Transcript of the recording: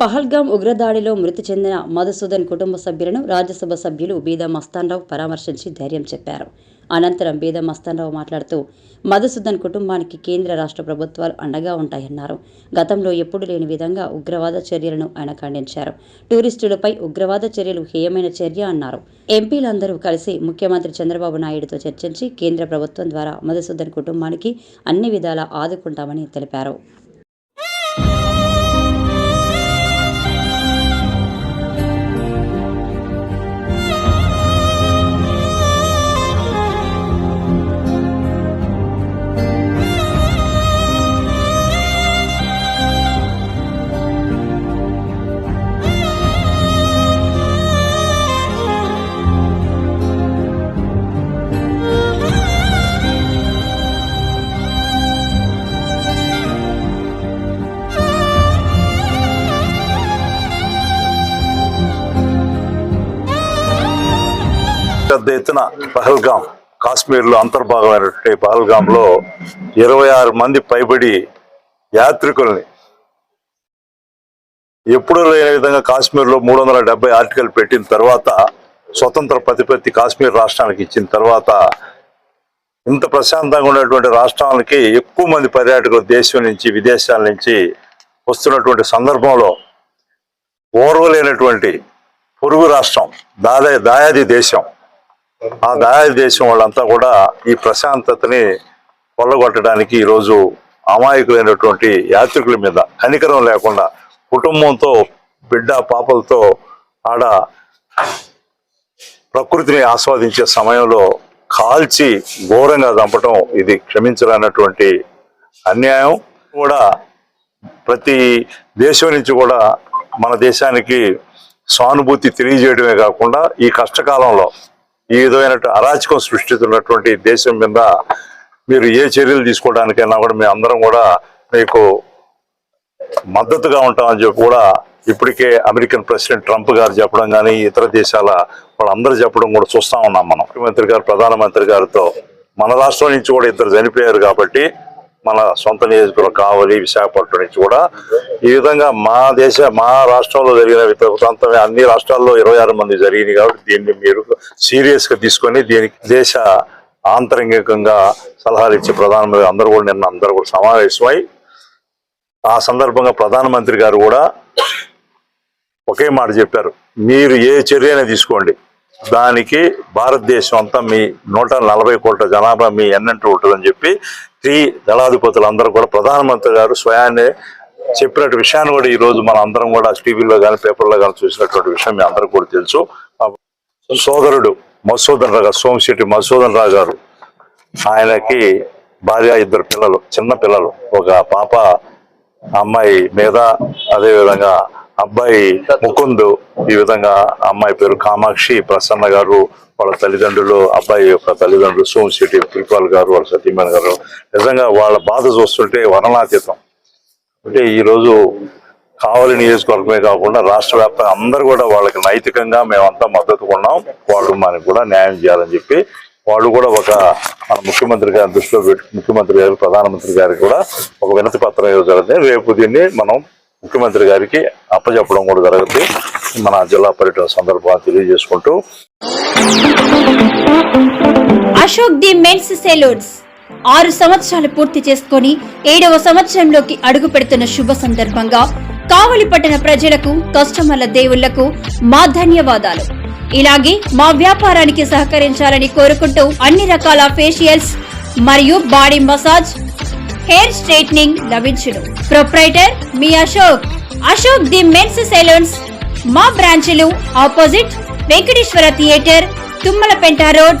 పహల్గాం ఉగ్రదాడిలో మృతి చెందిన మధుసూదన్ కుటుంబ సభ్యులను రాజ్యసభ సభ్యులు బీదా మస్తాన్రావు పరామర్శించి ధైర్యం చెప్పారు. అనంతరం బీదా మస్తాన్రావు మాట్లాడుతూ మధుసూదన్ కుటుంబానికి కేంద్ర రాష్ట్ర ప్రభుత్వాలు అండగా ఉంటాయన్నారు. గతంలో ఎప్పుడు లేని విధంగా ఉగ్రవాద చర్యలను ఆయన ఖండించారు. టూరిస్టులపై ఉగ్రవాద చర్యలు హేయమైన చర్య అన్నారు. ఎంపీలందరూ కలిసి ముఖ్యమంత్రి చంద్రబాబు నాయుడుతో చర్చించి కేంద్ర ప్రభుత్వం ద్వారా మధుసూదన్ కుటుంబానికి అన్ని విధాలా ఆదుకుంటామని తెలిపారు. పెద్ద ఎత్తున పహల్గాం కాశ్మీర్లో అంతర్భాగమైనటువంటి పహల్గాంలో ఇరవై ఆరు మంది పైబడి యాత్రికుల్ని ఎప్పుడూ లేని విధంగా కాశ్మీర్లో మూడు వందల డెబ్బై ఆర్టికల్ పెట్టిన తర్వాత స్వతంత్ర ప్రతిపత్తి కాశ్మీర్ రాష్ట్రానికి ఇచ్చిన తర్వాత ఇంత ప్రశాంతంగా ఉన్నటువంటి రాష్ట్రాలకి ఎక్కువ మంది పర్యాటకులు దేశం నుంచి విదేశాల నుంచి వస్తున్నటువంటి సందర్భంలో ఓర్వలేనటువంటి పొరుగు రాష్ట్రం దాదా దాయాది దేశం. ఆ దాయాది దేశం వాళ్ళంతా కూడా ఈ ప్రశాంతతని కొల్లగొట్టడానికి ఈరోజు అమాయకులైనటువంటి యాత్రికుల మీద కనికరం లేకుండా కుటుంబంతో బిడ్డ పాపలతో ఆడ ప్రకృతిని ఆస్వాదించే సమయంలో కాల్చి ఘోరంగా చంపటం ఇది క్షమించరానటువంటి అన్యాయం. కూడా ప్రతి దేశం నుంచి కూడా మన దేశానికి సానుభూతి తెలియజేయడమే కాకుండా ఈ కష్టకాలంలో ఈ విధమైన అరాచకం సృష్టిస్తున్నటువంటి దేశం మీద మీరు ఏ చర్యలు తీసుకోవడానికైనా కూడా మేము అందరం కూడా మీకు మద్దతుగా ఉంటామని చెప్పి కూడా ఇప్పటికే అమెరికన్ ప్రెసిడెంట్ ట్రంప్ గారు చెప్పడం కానీ ఇతర దేశాల వాళ్ళందరూ చెప్పడం కూడా చూస్తా ఉన్నాం మనం. ముఖ్యమంత్రి గారు ప్రధానమంత్రి గారితో మన రాష్ట్రం నుంచి కూడా ఇద్దరు చనిపోయారు కాబట్టి మన సొంత నియోజకవర్గం కావలి విశాఖపట్నం నుంచి కూడా ఈ విధంగా మా దేశ మా రాష్ట్రంలో జరిగిన ప్రాంతమే అన్ని రాష్ట్రాల్లో ఇరవై ఆరు మంది జరిగింది కాబట్టి దీన్ని మీరు సీరియస్గా తీసుకొని దీనికి దేశ ఆంతరంగికంగా సలహాలు ఇచ్చే ప్రధానమంత్రి అందరూ కూడా నిన్న అందరూ కూడా సమావేశమై ఆ సందర్భంగా ప్రధానమంత్రి గారు కూడా ఒకే మాట చెప్పారు. మీరు ఏ చర్యనే తీసుకోండి. దానికి భారతదేశం అంతా మీ నూట నలభై కోట్ల జనాభా మీ ఎన్నంటూ ఉంటుందని చెప్పి త్రీ దళాధిపతులందరూ కూడా ప్రధానమంత్రి గారు స్వయాన్నే చెప్పినట్టు విషయాన్ని కూడా ఈ రోజు మన అందరం కూడా టీవీలో కానీ పేపర్లో కానీ చూసినటువంటి విషయం మీ అందరూ కూడా తెలుసు. సోదరుడు మసూదన్ రావు గారు సోమశెట్టి మసూదన్ రావు గారు ఆయనకి భార్య ఇద్దరు పిల్లలు చిన్న పిల్లలు. ఒక పాప అమ్మాయి మీద అదే విధంగా అబ్బాయి ముకుంద్ ఈ విధంగా అమ్మాయి పేరు కామాక్షి ప్రసన్న గారు వాళ్ళ తల్లిదండ్రులు అబ్బాయి యొక్క తల్లిదండ్రులు సోమశెట్టి ప్రిపాల్ గారు వాళ్ళ సతీమణి గారు. నిజంగా వాళ్ళ బాధ చూస్తుంటే వర్ణనాతీతం అంటే ఈరోజు కావలి నియోజకవర్గమే కాకుండా రాష్ట్ర వ్యాప్తంగా అందరూ కూడా వాళ్ళకి నైతికంగా మేమంతా మద్దతు ఉన్నాం వాళ్ళు మనకి కూడా న్యాయం చేయాలని చెప్పి వాళ్ళు కూడా ఒక మన ముఖ్యమంత్రి గారి దృష్టిలో పెట్టి ముఖ్యమంత్రి గారు ప్రధానమంత్రి గారికి కూడా ఒక వినతి పత్రం ఇవ్వజరుగుతుంది రేపు దీన్ని మనం ముఖ్యమంత్రి గారికి అప్పచెప్పడం కూడా జరుగుతుంది. మన జిల్లా పర్యటన సందర్భంగా తెలియజేసుకుంటూ అశోక్ ది మెన్స్ సెలూన్స్ ఆరు సంవత్సరాలు పూర్తి చేసుకొని ఏడవ సంవత్సరంలోకి అడుగు పెడుతున్న శుభ సందర్భంగా కావలి పట్టణ ప్రజలకు కస్టమర్ల దేవుళ్ళకు మా ధన్యవాదాలు. ఇలాగే మా వ్యాపారానికి సహకరించాలని కోరుకుంటూ అన్ని రకాల ఫేషియల్స్ మరియు బాడీ మసాజ్ హెయిర్ స్ట్రైట్నింగ్ లభించును. Proprietor me Ashok. Ashok the men's saloons మా బ్రాంచ్లు opposite Venkateswara theatre Tummalapenta road